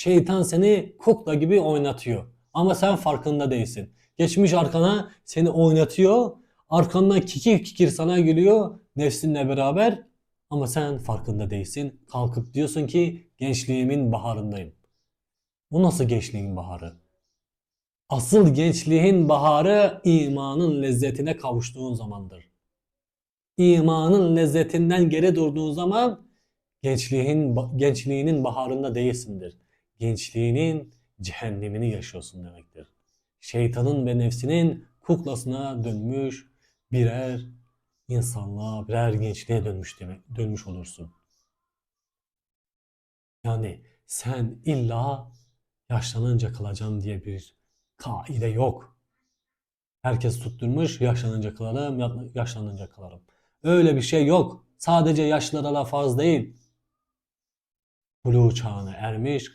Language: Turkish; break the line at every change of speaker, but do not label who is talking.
Şeytan seni kukla gibi oynatıyor. Ama sen farkında değilsin. Geçmiş arkana seni oynatıyor. Arkandan kikir kikir sana gülüyor nefsinle beraber. Ama sen farkında değilsin. Kalkıp diyorsun ki gençliğimin baharındayım. Bu nasıl gençliğin baharı? Asıl gençliğin baharı imanın lezzetine kavuştuğun zamandır. İmanın lezzetinden geri durduğun zaman gençliğin gençliğinin baharında değilsindir. Gençliğinin cehennemini yaşıyorsun demektir. Şeytanın ve nefsinin kuklasına dönmüş birer insanlığa, birer gençliğe dönmüş demek, dönmüş olursun. Yani sen illa yaşlanınca kalacağım diye bir kaide yok. Herkes tutturmuş yaşlanınca kalarım, yaşlanınca kalarım. Öyle bir şey yok. Sadece yaşlılara az değil. Buluğ çağına ermiş,